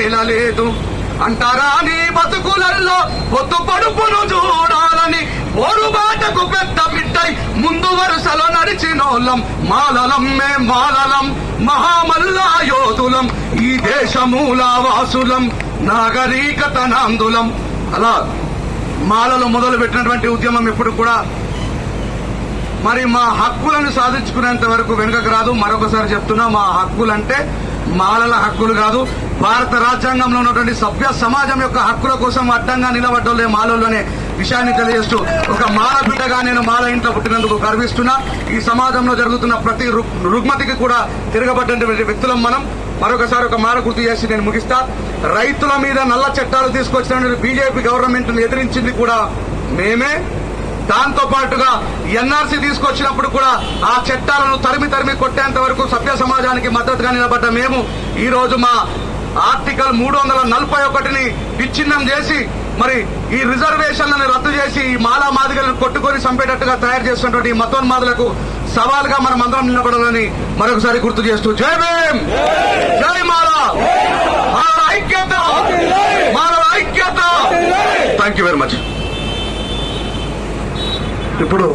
తేలలేదు అంటారా నీ బతుకులలో పొత్తు పడుపును చూడాలని ఓరుబాటకు పెద్ద బిడ్డై ముందు వరుసలో నడిచినోళ్ళం. మాలలం మే మాలలం మహామల్లా యోధులం ఈ దేశమూల వాసులం నాగరికత నాందులం. అలా మాలలో మొదలు పెట్టినటువంటి ఉద్యమం ఇప్పుడు కూడా మరి మా హక్కులను సాధించుకునేంత వరకు వెనుకకు రాదు. మరొకసారి చెప్తున్నా మా హక్కులంటే మాలల హక్కులు కాదు భారత రాజ్యాంగంలో ఉన్నటువంటి సభ్య సమాజం యొక్క హక్కుల కోసం అడ్డంగా నిలబడ్డోళ్ళే మాలలు మాలలోనే విషయాన్ని తెలియజేస్తూ ఒక మాల బిడ్డగా నేను మాల ఇంట్లో పుట్టినందుకు గర్విస్తున్నా. ఈ సమాజంలో జరుగుతున్న ప్రతి రుగ్మతికి కూడా తిరగబడ్డటువంటి వ్యక్తులం మనం. మరొకసారి ఒక మాల గుర్తు చేసి నేను ముగిస్తా. రైతుల మీద నల్ల చట్టాలు తీసుకొచ్చినటువంటి బీజేపీ గవర్నమెంట్ను ఎదిరించింది కూడా మేమే. దాంతో పాటుగా ఎన్ఆర్సీ తీసుకొచ్చినప్పుడు కూడా ఆ చట్టాలను తరిమి తరిమి కొట్టేంత వరకు సభ్య సమాజానికి మద్దతుగా నిలబడ్డ మేము ఈ రోజు మా ఆర్టికల్ మూడు వందల నలభై ఒకటిని విచ్ఛిన్నం చేసి మరి ఈ రిజర్వేషన్లను రద్దు చేసి ఈ మాలా మాదిగలను కొట్టుకొని చంపేటట్టుగా తయారు చేస్తున్నటువంటి ఈ మతోన్మాదులకు సవాల్గా మనం అందరం నిలబడాలని మరొకసారి గుర్తు చేస్తూ జై భీమ్! జై మాలా! ఐక్యత! మాల ఐక్యత! థ్యాంక్ యూ వెరీ మచ్ ఇప్పుడు